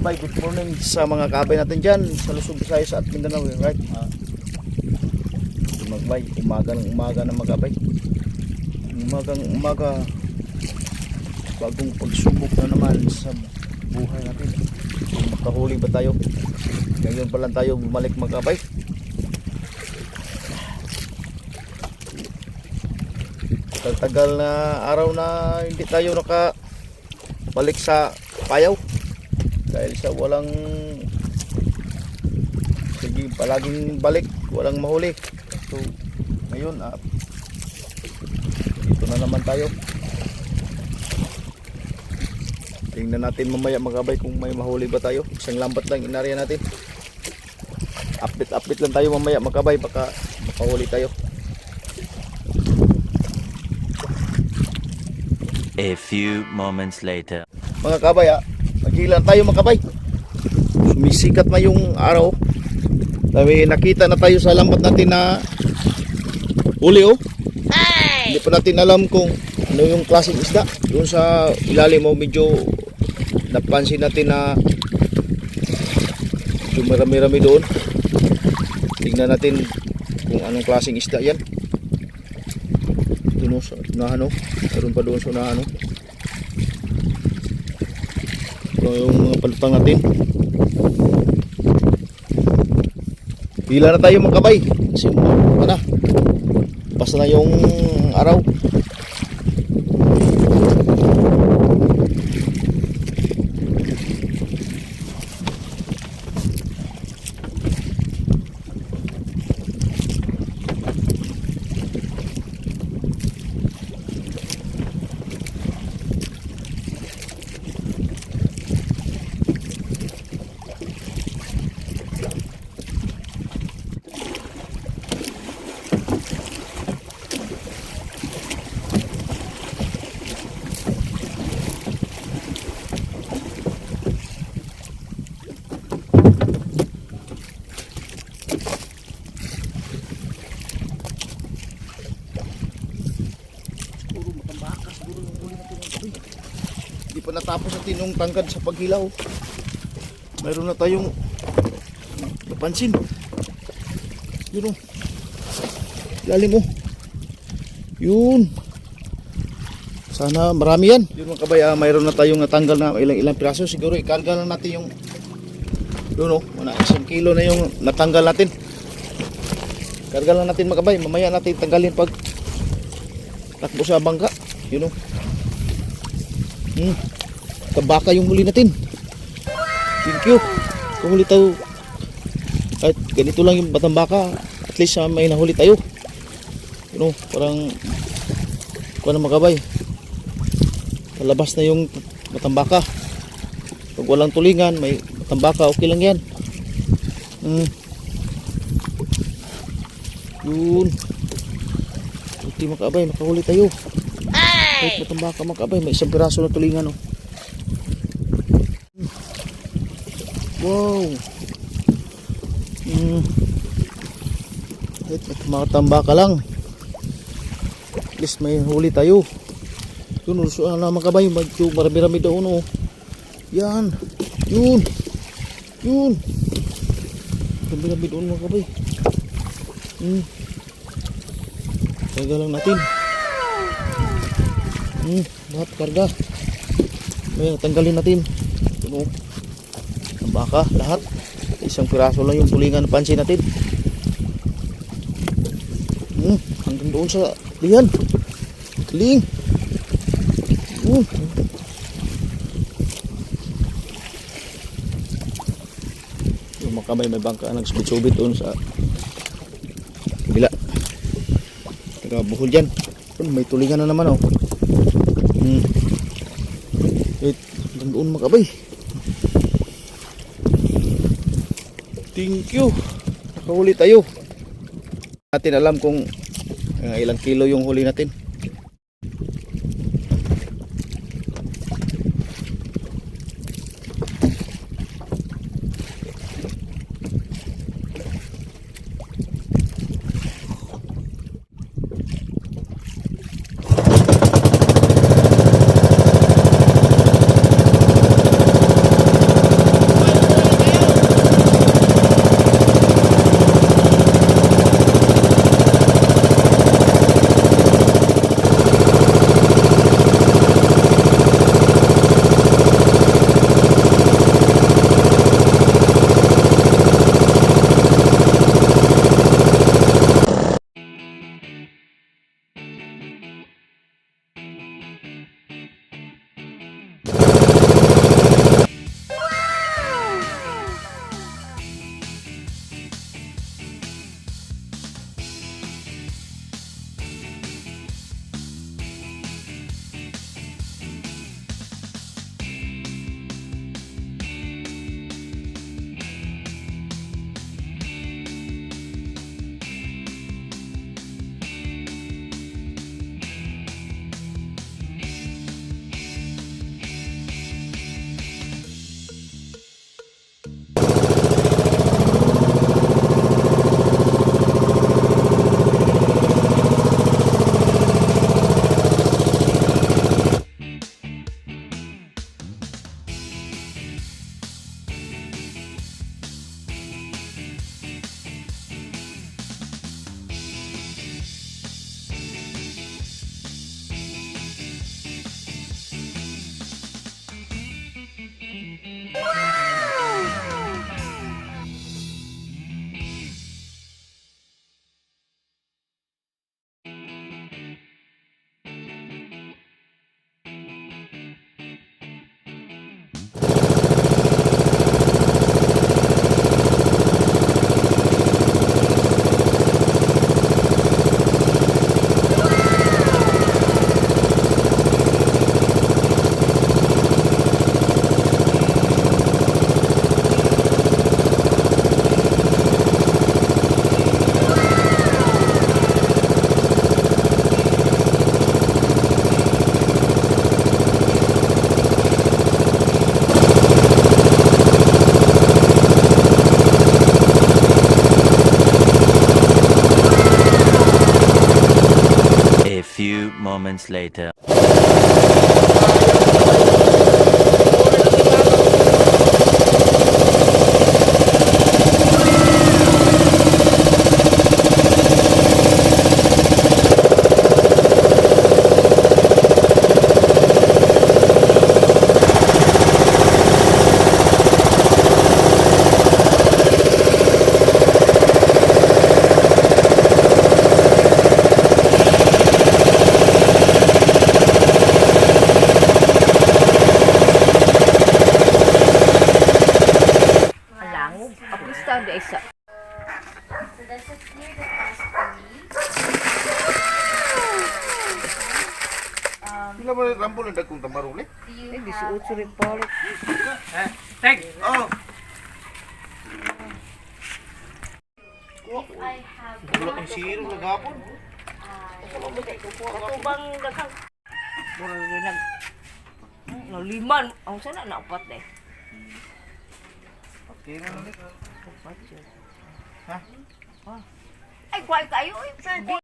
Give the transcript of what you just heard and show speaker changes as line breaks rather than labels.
kabay, good morning sa mga kabay natin dyan sa Luzon, Visayas at Mindanao, right? Ah, magbay, umaga ng umaga ng magabay. Umagang umaga, bagong pagsubok na naman sa buhay natin. Kung makahuli ba tayo? Ngayon pa lang tayo bumalik magabay. Tagal na araw na hindi tayo naka balik sa payaw dahil sa walang sige palaging balik walang mahuli. So ngayon ah, dito na naman tayo. Tingnan natin mamaya magabay kung may mahuli ba tayo. Isang lambat lang inarya natin. Update update lang tayo mamaya magabay baka makahuli tayo.
A few moments later.
mga kabay maghilan tayo mga kabay sumisikat na yung araw. Dami, nakita na tayo sa lambat natin na huli oh. Hindi pa natin alam kung ano yung klaseng isda. Doon sa ilalim mo medyo napansin natin na medyo marami-rami doon. Tingnan natin kung anong klaseng isda yan. Doon oh, sa unahan oh. Meron pa doon sa unahan oh yung mga palpang natin. Pila na tayo magkabay. Kasi ano na. Basta na yung araw. Hindi pa natapos natin yung tangkad sa paghilaw. Mayroon na tayong napansin. Yun o. Lalim mo. Yun. Sana marami yan. Yun mga kabay, ah, mayroon na tayong natanggal na ilang ilang piraso. Siguro ikarga na natin yung yun o. Una, isang kilo na yung natanggal natin. Karga lang natin mga kabay. Mamaya natin tanggalin pag takbo sa bangka. Yun o. Hmm. Tabaka yung huli natin. Thank you. Kung huli tayo. At ganito lang yung batambaka. At least ah, may nahuli tayo. Yun o. Parang kuha na magabay. Palabas na yung batambaka. Pag walang tulingan, may batambaka. Okay lang yan. Hmm. Yun. Buti makabay, makahuli tayo. Kahit matambaka makabay, may isang piraso na tulingan oh. Wow. Hmm. Kahit matambaka lang. At least may huli tayo. Yun, uso na makabay, medyo marami-rami doon oh. Yan. Yun. Yun. Marami-rami doon makabay. Hmm. Karga lang natin. Hmm, lahat karga. Ayan, tanggalin natin. Ano? Baka, lahat. Isang piraso lang yung tulingan na pansin natin. Hmm, hanggang doon sa lihan. Ling. Hmm. Yung mga kamay may bangka nagsubit-subit doon sa kabila. Taga buhol dyan. Yun, May tulingan na naman oh. Hmm. Wait, doon makabay. Thank you. Nakahuli tayo. Natin alam kung uh, ilang kilo yung huli natin.
Few moments later.
18 rin
po ulit.
Eh, Teg!
Oh! Wala kang siro, nagapon.
Katubang daghang. Mura rin nag... Naliman. Ano, Ang sana na upat eh.
Okay na ulit.
Upat yun.
Ha?
Ah. Ay, kwal kayo eh. Sardin.